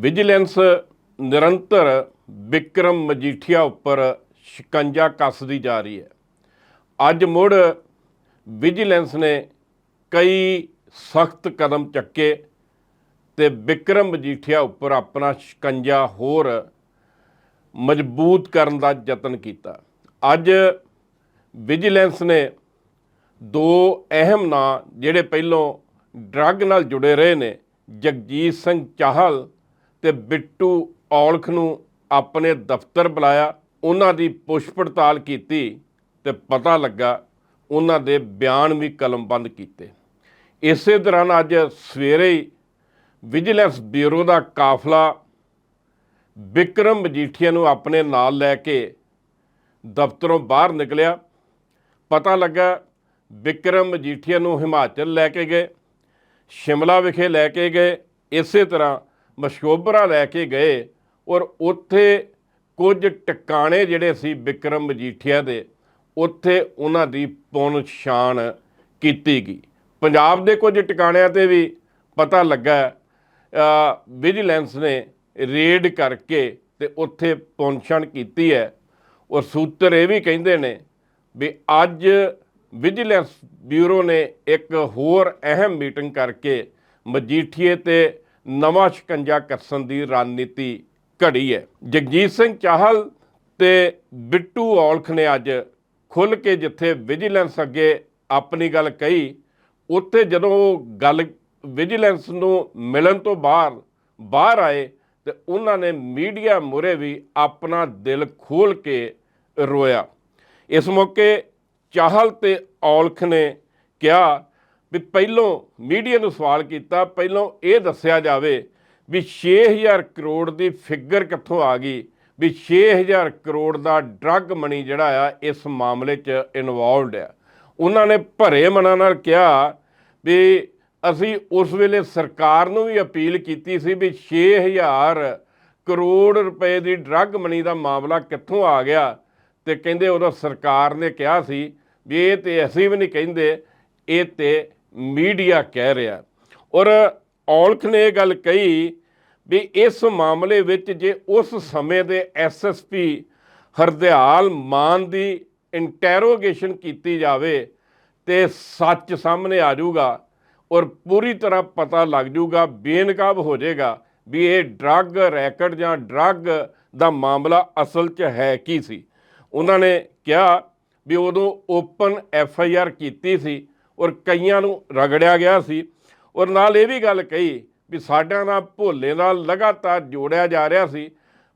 Vigilance ਨਿਰੰਤਰ ਵਿਕਰਮ ਮਜੀਠੀਆ ਉੱਪਰ ਸ਼ਿਕੰਜਾ ਕੱਸਦੀ ਜਾ ਰਹੀ ਹੈ। ਅੱਜ ਮੁੜ ਵਿਜੀਲੈਂਸ ਨੇ ਕਈ ਸਖਤ ਕਦਮ ਚੱਕੇ ਤੇ ਵਿਕਰਮ ਮਜੀਠੀਆ ਉੱਪਰ ਆਪਣਾ ਸ਼ਿਕੰਜਾ ਹੋਰ ਮਜ਼ਬੂਤ ਕਰਨ ਦਾ ਯਤਨ ਕੀਤਾ। ਅੱਜ ਵਿਜੀਲੈਂਸ ਨੇ ਦੋ ਅਹਿਮ ਨਾਂ ਜਿਹੜੇ ਪਹਿਲੋਂ ਡਰੱਗ ਨਾਲ ਜੁੜੇ ਰਹੇ ਨੇ, ਜਗਜੀਤ ਸਿੰਘ ਚਾਹਲ ਤੇ ਬਿੱਟੂ ਔਲਖ ਨੂੰ ਆਪਣੇ ਦਫ਼ਤਰ ਬੁਲਾਇਆ, ਉਹਨਾਂ ਦੀ ਪੁੱਛ ਪੜਤਾਲ ਕੀਤੀ ਤੇ ਪਤਾ ਲੱਗਾ ਉਹਨਾਂ ਦੇ ਬਿਆਨ ਵੀ ਕਲਮਬੰਦ ਕੀਤੇ। ਇਸੇ ਦੌਰਾਨ ਅੱਜ ਸਵੇਰੇ ਹੀ ਵਿਜੀਲੈਂਸ ਬਿਊਰੋ ਦਾ ਕਾਫਲਾ ਵਿਕਰਮ ਮਜੀਠੀਆ ਨੂੰ ਆਪਣੇ ਨਾਲ ਲੈ ਕੇ ਦਫ਼ਤਰੋਂ ਬਾਹਰ ਨਿਕਲਿਆ। ਪਤਾ ਲੱਗਾ ਵਿਕਰਮ ਮਜੀਠੀਆ ਨੂੰ ਹਿਮਾਚਲ ਲੈ ਕੇ ਗਏ, ਸ਼ਿਮਲਾ ਵਿਖੇ ਲੈ ਕੇ ਗਏ। ਇਸੇ ਤਰ੍ਹਾਂ ਮਸ਼ੋਬਰਾ ਲੈ ਕੇ ਗਏ ਔਰ ਉੱਥੇ ਕੁਝ ਟਿਕਾਣੇ ਜਿਹੜੇ ਸੀ ਵਿਕਰਮ ਮਜੀਠੀਆ ਦੇ, ਉੱਥੇ ਉਹਨਾਂ ਦੀ ਪੁਣ ਛਾਣ ਕੀਤੀ ਗਈ। ਪੰਜਾਬ ਦੇ ਕੁਝ ਟਿਕਾਣਿਆਂ ਤੇ ਵੀ ਪਤਾ ਲੱਗਾ ਵਿਜੀਲੈਂਸ ਨੇ ਰੇਡ ਕਰਕੇ ਤੇ ਉੱਥੇ ਪੁੰਛਣ ਕੀਤੀ ਹੈ। ਔਰ ਸੂਤਰ ਇਹ ਵੀ ਕਹਿੰਦੇ ਨੇ ਵੀ ਅੱਜ ਵਿਜੀਲੈਂਸ ਬਿਊਰੋ ਨੇ ਇੱਕ ਹੋਰ ਅਹਿਮ ਮੀਟਿੰਗ ਕਰਕੇ ਮਜੀਠੀਏ ਤੇ ਨਵਾਂ ਸ਼ਿਕੰਜਾ ਕੱਸਣ ਦੀ ਰਣਨੀਤੀ ਘੜੀ ਹੈ। ਜਗਜੀਤ ਸਿੰਘ ਚਾਹਲ ਤੇ ਬਿੱਟੂ ਔਲਖ ਨੇ ਅੱਜ ਖੁੱਲ ਕੇ ਜਿੱਥੇ ਵਿਜੀਲੈਂਸ ਅੱਗੇ ਆਪਣੀ ਗੱਲ ਕਹੀ, ਉੱਥੇ ਜਦੋਂ ਉਹ ਗੱਲ ਵਿਜੀਲੈਂਸ ਨੂੰ ਮਿਲਣ ਤੋਂ ਬਾਅਦ ਬਾਹਰ ਆਏ ਤੇ ਉਹਨਾਂ ਨੇ ਮੀਡੀਆ ਮੁਰੇ ਵੀ ਆਪਣਾ ਦਿਲ ਖੋਲ ਕੇ ਰੋਇਆ। ਇਸ ਮੌਕੇ ਚਾਹਲ ਤੇ ਔਲਖ ਨੇ ਕਿਹਾ ਵੀ ਪਹਿਲੋਂ ਮੀਡੀਆ ਨੂੰ ਸਵਾਲ ਕੀਤਾ, ਪਹਿਲੋਂ ਇਹ ਦੱਸਿਆ ਜਾਵੇ ਵੀ 6000 ਕਰੋੜ ਦੀ ਫਿਗਰ ਕਿੱਥੋਂ ਆ ਗਈ, ਵੀ 6000 ਕਰੋੜ ਦਾ ਡਰੱਗ ਮਨੀ ਜਿਹੜਾ ਆ, ਇਸ ਮਾਮਲੇ 'ਚ ਇਨਵੋਲਵਡ ਆ। ਉਹਨਾਂ ਨੇ ਭਰੇ ਮਨਾਂ ਨਾਲ ਕਿਹਾ ਵੀ ਅਸੀਂ ਉਸ ਵੇਲੇ ਸਰਕਾਰ ਨੂੰ ਵੀ ਅਪੀਲ ਕੀਤੀ ਸੀ ਵੀ 6000 ਕਰੋੜ ਰੁਪਏ ਦੀ ਡਰੱਗ ਮਨੀ ਦਾ ਮਾਮਲਾ ਕਿੱਥੋਂ ਆ ਗਿਆ ਤੇ ਕਹਿੰਦੇ ਉਦੋਂ ਸਰਕਾਰ ਨੇ ਕਿਹਾ ਸੀ ਵੀ ਇਹ ਤੇ ਅਸੀਂ ਵੀ ਨਹੀਂ ਕਹਿੰਦੇ, ਇਹ ਤੇ ਮੀਡੀਆ ਕਹਿ ਰਿਹਾ। ਔਰ ਔਲਖ ਨੇ ਇਹ ਗੱਲ ਕਹੀ ਵੀ ਇਸ ਮਾਮਲੇ ਵਿੱਚ ਜੇ ਉਸ ਸਮੇਂ ਦੇ ਐਸਐਸਪੀ ਹਰਦਿਆਲ ਮਾਨ ਦੀ ਇੰਟਰੋਗੇਸ਼ਨ ਕੀਤੀ ਜਾਵੇ ਤੇ ਸੱਚ ਸਾਹਮਣੇ ਆ ਜਾਊਗਾ ਔਰ ਪੂਰੀ ਤਰ੍ਹਾਂ ਪਤਾ ਲੱਗ ਜਾਊਗਾ, ਬੇਨਕਾਬ ਹੋ ਜਾਏਗਾ ਵੀ ਇਹ ਡਰੱਗ ਰੈਕਟ ਜਾਂ ਡਰੱਗ ਦਾ ਮਾਮਲਾ ਅਸਲ 'ਚ ਹੈ ਕੀ ਸੀ। ਉਹਨਾਂ ਨੇ ਕਿਹਾ ਵੀ ਉਦੋਂ ਓਪਨ ਐਫ ਆਈ ਆਰ ਕੀਤੀ ਸੀ ਔਰ ਕਈਆਂ ਨੂੰ ਰਗੜਿਆ ਗਿਆ ਸੀ। ਔਰ ਨਾਲ ਇਹ ਵੀ ਗੱਲ ਕਹੀ ਵੀ ਸਾਡਿਆਂ ਨਾਲ ਭੋਲੇ ਨਾਲ ਲਗਾਤਾਰ ਜੋੜਿਆ ਜਾ ਰਿਹਾ ਸੀ।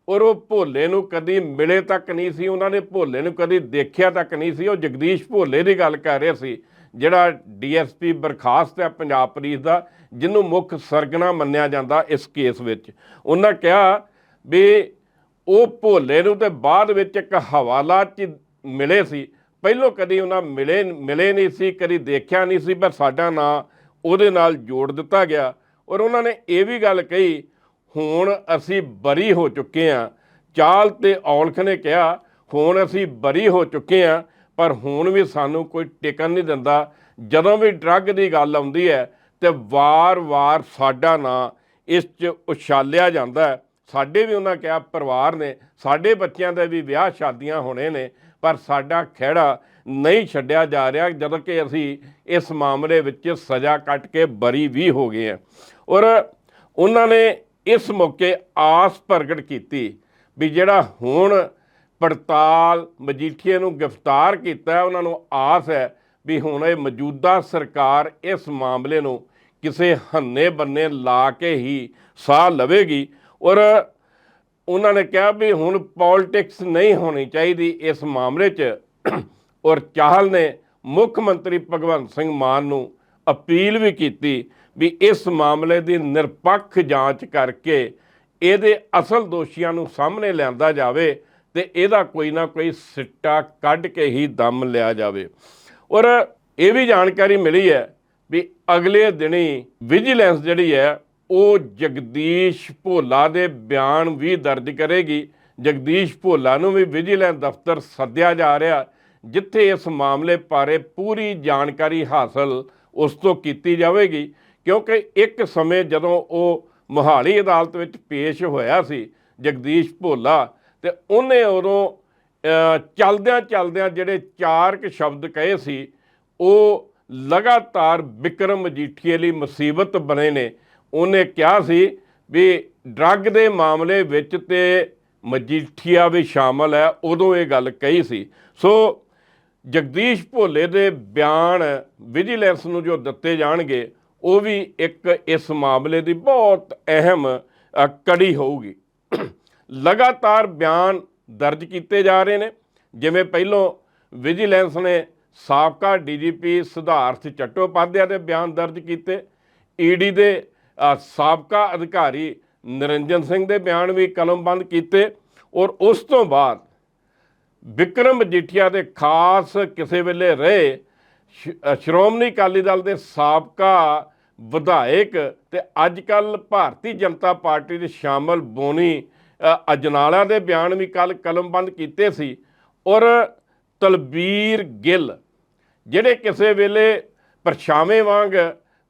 ਔਰ ਉਹ ਭੋਲੇ ਨੂੰ ਕਦੀ ਮਿਲੇ ਤੱਕ ਨਹੀਂ ਸੀ, ਉਹਨਾਂ ਨੇ ਭੋਲੇ ਨੂੰ ਕਦੀ ਦੇਖਿਆ ਤੱਕ ਨਹੀਂ ਸੀ। ਉਹ ਜਗਦੀਸ਼ ਭੋਲੇ ਦੀ ਗੱਲ ਕਰ ਰਹੇ ਸੀ, ਜਿਹੜਾ ਡੀਐਸਪੀ ਬਰਖਾਸਤ ਹੈ ਪੰਜਾਬ ਪੁਲਿਸ ਦਾ, ਜਿਹਨੂੰ ਮੁੱਖ ਸਰਗਨਾ ਮੰਨਿਆ ਜਾਂਦਾ ਇਸ ਕੇਸ ਵਿੱਚ। ਉਹਨਾਂ ਕਿਹਾ ਵੀ ਉਹ ਭੋਲੇ ਨੂੰ ਤੇ ਬਾਅਦ ਵਿੱਚ ਇੱਕ ਹਵਾਲਾ ਚ ਮਿਲੇ ਸੀ। ਪਹਿਲੋਂ ਕਦੀ ਉਹਨਾਂ ਮਿਲੇ ਮਿਲੇ ਨਹੀਂ ਸੀ, ਕਦੀ ਦੇਖਿਆ ਨਹੀਂ ਸੀ, ਪਰ ਸਾਡਾ ਨਾਂ ਉਹਦੇ ਨਾਲ ਜੋੜ ਦਿੱਤਾ ਗਿਆ। ਔਰ ਉਹਨਾਂ ਨੇ ਇਹ ਵੀ ਗੱਲ ਕਹੀ, ਹੁਣ ਅਸੀਂ ਬਰੀ ਹੋ ਚੁੱਕੇ ਹਾਂ ਚਾਲ ਤੇ ਔਲਖ ਨੇ ਕਿਹਾ, ਹੁਣ ਅਸੀਂ ਬਰੀ ਹੋ ਚੁੱਕੇ ਹਾਂ ਪਰ ਹੁਣ ਵੀ ਸਾਨੂੰ ਕੋਈ ਟਿਕਣ ਨਹੀਂ ਦਿੰਦਾ। ਜਦੋਂ ਵੀ ਡਰੱਗ ਦੀ ਗੱਲ ਆਉਂਦੀ ਹੈ ਤੇ ਵਾਰ-ਵਾਰ ਸਾਡਾ ਨਾਂ ਇਸ 'ਚ ਉਛਾਲਿਆ ਜਾਂਦਾ ਸਾਡੇ ਵੀ ਉਹਨਾਂ ਕਿਹਾ, ਪਰਿਵਾਰ ਨੇ, ਸਾਡੇ ਬੱਚਿਆਂ ਦੇ ਵੀ ਵਿਆਹ ਸ਼ਾਦੀਆਂ ਹੋਣੇ ਨੇ ਪਰ ਸਾਡਾ ਖਿਹੜਾ ਨਹੀਂ ਛੱਡਿਆ ਜਾ ਰਿਹਾ ਜਦੋਂ ਕਿ ਅਸੀਂ ਇਸ ਮਾਮਲੇ ਵਿੱਚ ਸਜ਼ਾ ਕੱਟ ਕੇ ਬਰੀ ਵੀ ਹੋ ਗਏ ਹਾਂ। ਔਰ ਉਹਨਾਂ ਨੇ ਇਸ ਮੌਕੇ ਆਸ ਪ੍ਰਗਟ ਕੀਤੀ ਵੀ ਜਿਹੜਾ ਹੁਣ ਪੜਤਾਲ ਮਜੀਠੀਏ ਨੂੰ ਗ੍ਰਿਫਤਾਰ ਕੀਤਾ ਉਹਨਾਂ ਨੂੰ ਆਸ ਹੈ ਵੀ ਹੁਣ ਇਹ ਮੌਜੂਦਾ ਸਰਕਾਰ ਇਸ ਮਾਮਲੇ ਨੂੰ ਕਿਸੇ ਹੰਨੇ ਬੰਨੇ ਲਾ ਕੇ ਹੀ ਸਾਹ ਲਵੇਗੀ। ਔਰ ਉਹਨਾਂ ਨੇ ਕਿਹਾ ਵੀ ਹੁਣ ਪੋਲਿਟਿਕਸ ਨਹੀਂ ਹੋਣੀ ਚਾਹੀਦੀ ਇਸ ਮਾਮਲੇ 'ਚ। ਔਰ ਚਾਹਲ ਨੇ ਮੁੱਖ ਮੰਤਰੀ ਭਗਵੰਤ ਸਿੰਘ ਮਾਨ ਨੂੰ ਅਪੀਲ ਵੀ ਕੀਤੀ ਵੀ ਇਸ ਮਾਮਲੇ ਦੀ ਨਿਰਪੱਖ ਜਾਂਚ ਕਰਕੇ ਇਹਦੇ ਅਸਲ ਦੋਸ਼ੀਆਂ ਨੂੰ ਸਾਹਮਣੇ ਲਿਆਂਦਾ ਜਾਵੇ ਤੇ ਇਹਦਾ ਕੋਈ ਨਾ ਕੋਈ ਸਿੱਟਾ ਕੱਢ ਕੇ ਹੀ ਦਮ ਲਿਆ ਜਾਵੇ। ਔਰ ਇਹ ਵੀ ਜਾਣਕਾਰੀ ਮਿਲੀ ਹੈ ਵੀ ਅਗਲੇ ਦਿਨੀ ਵਿਜੀਲੈਂਸ ਜਿਹੜੀ ਹੈ ਉਹ ਜਗਦੀਸ਼ ਭੋਲਾ ਦੇ ਬਿਆਨ ਵੀ ਦਰਜ ਕਰੇਗੀ। ਜਗਦੀਸ਼ ਭੋਲਾ ਨੂੰ ਵੀ ਵਿਜੀਲੈਂਸ ਦਫ਼ਤਰ ਸੱਦਿਆ ਜਾ ਰਿਹਾ ਜਿੱਥੇ ਇਸ ਮਾਮਲੇ ਬਾਰੇ ਪੂਰੀ ਜਾਣਕਾਰੀ ਹਾਸਲ ਉਸ ਤੋਂ ਕੀਤੀ ਜਾਵੇਗੀ ਕਿਉਂਕਿ ਇੱਕ ਸਮੇਂ ਜਦੋਂ ਉਹ ਮੋਹਾਲੀ ਅਦਾਲਤ ਵਿੱਚ ਪੇਸ਼ ਹੋਇਆ ਸੀ ਜਗਦੀਸ਼ ਭੋਲਾ ਤੇ ਉਹਨੇ ਉਦੋਂ ਅਹ, ਚਲਦਿਆਂ ਚਲਦਿਆਂ ਜਿਹੜੇ ਚਾਰ ਕੁ ਸ਼ਬਦ ਕਹੇ ਸੀ ਉਹ ਲਗਾਤਾਰ ਵਿਕਰਮ ਮਜੀਠੀਏ ਲਈ ਮੁਸੀਬਤ ਬਣੇ ਨੇ। ਉਹਨੇ ਕਿਹਾ ਸੀ ਵੀ ਡਰੱਗ ਦੇ ਮਾਮਲੇ ਵਿੱਚ ਤੇ ਮਜੀਠੀਆ ਵੀ ਸ਼ਾਮਲ ਹੈ, ਉਦੋਂ ਇਹ ਗੱਲ ਕਹੀ ਸੀ। ਸੋ ਜਗਦੀਸ਼ ਭੋਲੇ ਦੇ ਬਿਆਨ ਵਿਜੀਲੈਂਸ ਨੂੰ ਜੋ ਦਿੱਤੇ ਜਾਣਗੇ, ਉਹ ਵੀ ਇੱਕ ਇਸ ਮਾਮਲੇ ਦੀ ਬਹੁਤ ਅਹਿਮ ਕੜੀ ਹੋਊਗੀ। ਲਗਾਤਾਰ ਬਿਆਨ ਦਰਜ ਕੀਤੇ ਜਾ ਰਹੇ ਨੇ। ਜਿਵੇਂ ਪਹਿਲੋਂ ਵਿਜੀਲੈਂਸ ਨੇ ਸਾਬਕਾ ਡੀਜੀਪੀ ਸਿਧਾਰਥ ਚੱਟੋਪਾਧਿਆ ਦੇ ਬਿਆਨ ਦਰਜ ਕੀਤੇ। ਈਡੀ ਦੇ ਸਾਬਕਾ ਅਧਿਕਾਰੀ ਨਿਰੰਜਨ ਸਿੰਘ ਦੇ ਬਿਆਨ ਵੀ ਕਲਮਬੰਦ ਕੀਤੇ ਔਰ ਉਸ ਤੋਂ ਬਾਅਦ ਵਿਕਰਮ ਮਜੀਠੀਆ ਦੇ ਖਾਸ ਕਿਸੇ ਵੇਲੇ ਰਹੇ ਸ਼੍ਰੋਮਣੀ ਅਕਾਲੀ ਦਲ ਦੇ ਸਾਬਕਾ ਵਿਧਾਇਕ ਤੇ ਅੱਜ ਕੱਲ ਭਾਰਤੀ ਜਨਤਾ ਪਾਰਟੀ ਦੇ ਸ਼ਾਮਲ ਬੋਨੀ ਅਜਨਾਲਾ ਦੇ ਬਿਆਨ ਵੀ ਕੱਲ ਕਲਮਬੰਦ ਕੀਤੇ ਸੀ ਔਰ ਤਲਬੀਰ ਗਿੱਲ, ਜਿਹੜੇ ਕਿਸੇ ਵੇਲੇ ਪਰਛਾਵੇਂ ਵਾਂਗ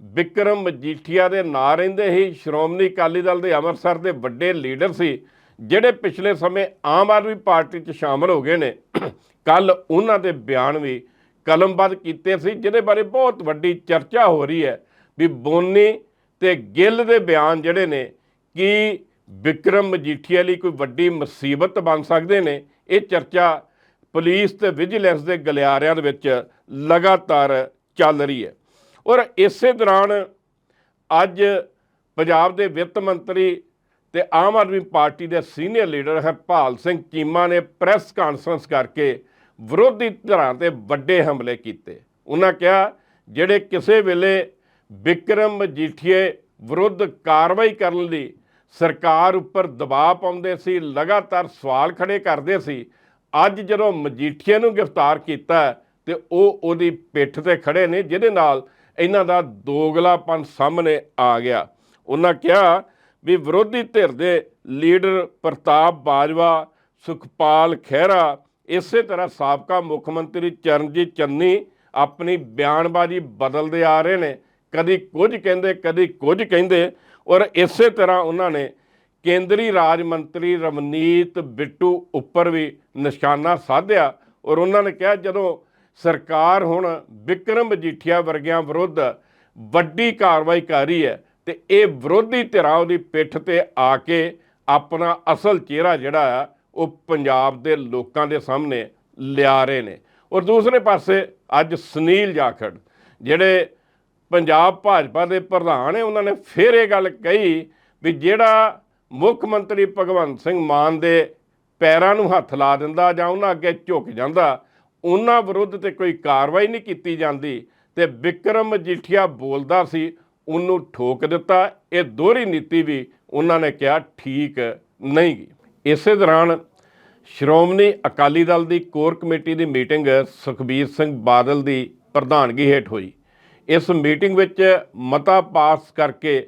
ਵਿਕਰਮ ਮਜੀਠੀਆ ਦੇ ਨਾਂ ਰਹਿੰਦੇ ਹੀ ਸ਼੍ਰੋਮਣੀ ਅਕਾਲੀ ਦਲ ਦੇ ਅੰਮ੍ਰਿਤਸਰ ਦੇ ਵੱਡੇ ਲੀਡਰ ਸੀ, ਜਿਹੜੇ ਪਿਛਲੇ ਸਮੇਂ ਆਮ ਆਦਮੀ ਪਾਰਟੀ 'ਚ ਸ਼ਾਮਲ ਹੋ ਗਏ ਨੇ। ਕੱਲ ਉਹਨਾਂ ਦੇ ਬਿਆਨ ਵੀ ਕਲਮਬੱਧ ਕੀਤੇ ਸੀ, ਜਿਹਦੇ ਬਾਰੇ ਬਹੁਤ ਵੱਡੀ ਚਰਚਾ ਹੋ ਰਹੀ ਹੈ ਵੀ ਬੋਨੀ ਤੇ ਗਿੱਲ ਦੇ ਬਿਆਨ ਜਿਹੜੇ ਨੇ, ਕਿ ਵਿਕਰਮ ਮਜੀਠੀਆ ਲਈ ਕੋਈ ਵੱਡੀ ਮੁਸੀਬਤ ਬਣ ਸਕਦੇ ਨੇ? ਇਹ ਚਰਚਾ ਪੁਲਿਸ ਤੇ ਵਿਜੀਲੈਂਸ ਦੇ ਗਲਿਆਰਿਆਂ ਦੇ ਵਿੱਚ ਲਗਾਤਾਰ ਚੱਲ ਰਹੀ ਹੈ। ਔਰ ਇਸੇ ਦੌਰਾਨ ਅੱਜ ਪੰਜਾਬ ਦੇ ਵਿੱਤ ਮੰਤਰੀ ਤੇ ਆਮ ਆਦਮੀ ਪਾਰਟੀ ਦੇ ਸੀਨੀਅਰ ਲੀਡਰ ਹਰਪਾਲ ਸਿੰਘ ਚੀਮਾ ਨੇ ਪ੍ਰੈਸ ਕਾਨਫਰੰਸ ਕਰਕੇ ਵਿਰੋਧੀ ਧਿਰਾਂ ਤੇ ਵੱਡੇ ਹਮਲੇ ਕੀਤੇ। ਉਹਨਾਂ ਕਿਹਾ ਜਿਹੜੇ ਕਿਸੇ ਵੇਲੇ ਵਿਕਰਮ ਮਜੀਠੀਏ ਵਿਰੁੱਧ ਕਾਰਵਾਈ ਕਰਨ ਲਈ ਸਰਕਾਰ ਉੱਪਰ ਦਬਾਅ ਪਾਉਂਦੇ ਸੀ ਲਗਾਤਾਰ ਸਵਾਲ ਖੜੇ ਕਰਦੇ ਸੀ ਅੱਜ ਜਦੋਂ ਮਜੀਠੀਏ ਨੂੰ ਗ੍ਰਿਫਤਾਰ ਕੀਤਾ ਹੈ, ਤੇ ਉਹ ਉਹਦੀ ਪਿੱਠ ਤੇ ਖੜੇ ਨੇ ਜਿਹਦੇ ਨਾਲ ਇਹਨਾਂ ਦਾ ਦੋਗਲਾਪਨ ਸਾਹਮਣੇ ਆ ਗਿਆ। ਉਹਨਾਂ ਕਿਹਾ ਵੀ ਵਿਰੋਧੀ ਧਿਰ ਦੇ ਲੀਡਰ ਪ੍ਰਤਾਪ ਬਾਜਵਾ, ਸੁਖਪਾਲ ਖਹਿਰਾ, ਇਸੇ ਤਰ੍ਹਾਂ ਸਾਬਕਾ ਮੁੱਖ ਮੰਤਰੀ ਚਰਨਜੀਤ ਚੰਨੀ ਆਪਣੀ ਬਿਆਨਬਾਜ਼ੀ ਬਦਲਦੇ ਆ ਰਹੇ ਨੇ। ਕਦੀ ਕੁਝ ਕਹਿੰਦੇ, ਕਦੀ ਕੁਝ ਕਹਿੰਦੇ ਔਰ ਇਸੇ ਤਰ੍ਹਾਂ ਉਹਨਾਂ ਨੇ ਕੇਂਦਰੀ ਰਾਜ ਮੰਤਰੀ ਰਮਨੀਤ ਬਿੱਟੂ ਉੱਪਰ ਵੀ ਨਿਸ਼ਾਨਾ ਸਾਧਿਆ ਔਰ ਉਹਨਾਂ ਨੇ ਕਿਹਾ ਜਦੋਂ ਸਰਕਾਰ ਹੁਣ ਵਿਕਰਮ ਮਜੀਠੀਆ ਵਰਗਿਆਂ ਵਿਰੁੱਧ ਵੱਡੀ ਕਾਰਵਾਈ ਕਰ ਰਹੀ ਹੈ ਤੇ ਇਹ ਵਿਰੋਧੀ ਧਿਰਾਂ ਉਹਦੀ ਪਿੱਠ ਤੇ ਆ ਕੇ ਆਪਣਾ ਅਸਲ ਚਿਹਰਾ ਜਿਹੜਾ ਆ, ਉਹ ਪੰਜਾਬ ਦੇ ਲੋਕਾਂ ਦੇ ਸਾਹਮਣੇ ਲਿਆ ਰਹੇ ਨੇ। ਔਰ ਦੂਸਰੇ ਪਾਸੇ ਅੱਜ ਸੁਨੀਲ ਜਾਖੜ, ਜਿਹੜੇ ਪੰਜਾਬ ਭਾਜਪਾ ਦੇ ਪ੍ਰਧਾਨ ਹੈ ਉਹਨਾਂ ਨੇ ਫਿਰ ਇਹ ਗੱਲ ਕਹੀ ਵੀ ਜਿਹੜਾ ਮੁੱਖ ਮੰਤਰੀ ਭਗਵੰਤ ਸਿੰਘ ਮਾਨ ਦੇ ਪੈਰਾਂ ਨੂੰ ਹੱਥ ਲਾ ਦਿੰਦਾ ਜਾਂ ਉਹਨਾਂ ਅੱਗੇ ਝੁਕ ਜਾਂਦਾ ਉਹਨਾਂ ਵਿਰੁੱਧ ਤੇ ਕੋਈ ਕਾਰਵਾਈ ਨਹੀਂ ਕੀਤੀ ਜਾਂਦੀ ਤੇ ਵਿਕਰਮ ਮਜੀਠੀਆ ਬੋਲਦਾ ਸੀ, ਉਹਨੂੰ ਠੋਕ ਦਿੱਤਾ, ਇਹ ਦੋਹਰੀ ਨੀਤੀ ਵੀ ਉਹਨਾਂ ਨੇ ਕਿਹਾ ਠੀਕ ਨਹੀਂ ਗਈ ਇਸੇ ਦੌਰਾਨ ਸ਼੍ਰੋਮਣੀ ਅਕਾਲੀ ਦਲ ਦੀ ਕੋਰ ਕਮੇਟੀ ਦੀ ਮੀਟਿੰਗ ਸੁਖਬੀਰ ਸਿੰਘ ਬਾਦਲ ਦੀ ਪ੍ਰਧਾਨਗੀ ਹੇਠ ਹੋਈ। ਇਸ ਮੀਟਿੰਗ ਵਿੱਚ ਮਤਾ ਪਾਸ ਕਰਕੇ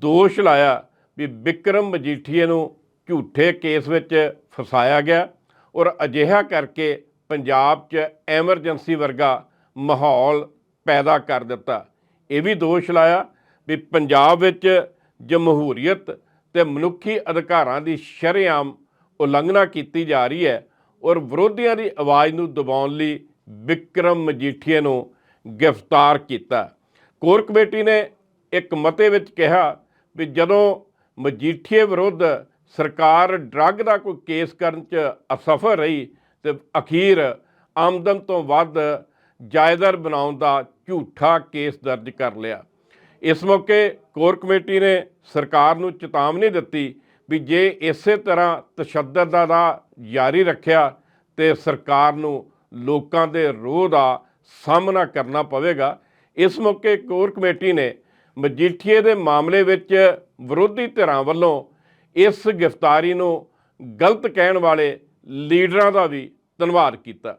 ਦੋਸ਼ ਲਾਇਆ ਵੀ ਵਿਕਰਮ ਮਜੀਠੀਏ ਨੂੰ ਝੂਠੇ ਕੇਸ ਵਿੱਚ ਫਸਾਇਆ ਗਿਆ ਔਰ ਅਜਿਹਾ ਕਰਕੇ ਪੰਜਾਬ 'ਚ ਐਮਰਜੈਂਸੀ ਵਰਗਾ ਮਾਹੌਲ ਪੈਦਾ ਕਰ ਦਿੱਤਾ। ਇਹ ਵੀ ਦੋਸ਼ ਲਾਇਆ ਵੀ ਪੰਜਾਬ ਵਿੱਚ ਜਮਹੂਰੀਅਤ ਤੇ ਮਨੁੱਖੀ ਅਧਿਕਾਰਾਂ ਦੀ ਸ਼ਰੇਆਮ ਉਲੰਘਣਾ ਕੀਤੀ ਜਾ ਰਹੀ ਹੈ ਔਰ ਵਿਰੋਧੀਆਂ ਦੀ ਆਵਾਜ਼ ਨੂੰ ਦਬਾਉਣ ਲਈ ਵਿਕਰਮ ਮਜੀਠੀਏ ਨੂੰ ਗ੍ਰਿਫਤਾਰ ਕੀਤਾ। ਕੋਰ ਕਮੇਟੀ ਨੇ ਇੱਕ ਮਤੇ ਵਿੱਚ ਕਿਹਾ ਵੀ ਜਦੋਂ ਮਜੀਠੀਏ ਵਿਰੁੱਧ ਸਰਕਾਰ ਡਰੱਗ ਦਾ ਕੋਈ ਕੇਸ ਕਰਨ 'ਚ ਅਸਫਲ ਰਹੀ ਤੇ ਅਖੀਰ ਆਮਦਨ ਤੋਂ ਵੱਧ ਜਾਇਦਾਦ ਬਣਾਉਣ ਦਾ ਝੂਠਾ ਕੇਸ ਦਰਜ ਕਰ ਲਿਆ। ਇਸ ਮੌਕੇ ਕੋਰ ਕਮੇਟੀ ਨੇ ਸਰਕਾਰ ਨੂੰ ਚੇਤਾਵਨੀ ਦਿੱਤੀ ਵੀ ਜੇ ਇਸੇ ਤਰ੍ਹਾਂ ਤਸ਼ੱਦਦ ਦਾ ਰਾਹ ਜਾਰੀ ਰੱਖਿਆ ਤੇ ਸਰਕਾਰ ਨੂੰ ਲੋਕਾਂ ਦੇ ਰੋਹ ਦਾ ਸਾਹਮਣਾ ਕਰਨਾ ਪਵੇਗਾ। ਇਸ ਮੌਕੇ ਕੋਰ ਕਮੇਟੀ ਨੇ ਮਜੀਠੀਏ ਦੇ ਮਾਮਲੇ ਵਿੱਚ ਵਿਰੋਧੀ ਧਿਰਾਂ ਵੱਲੋਂ ਇਸ ਗ੍ਰਿਫਤਾਰੀ ਨੂੰ ਗਲਤ ਕਹਿਣ ਵਾਲੇ ਲੀਡਰਾਂ ਦਾ ਵੀ ਧੰਨਵਾਦ ਕੀਤਾ।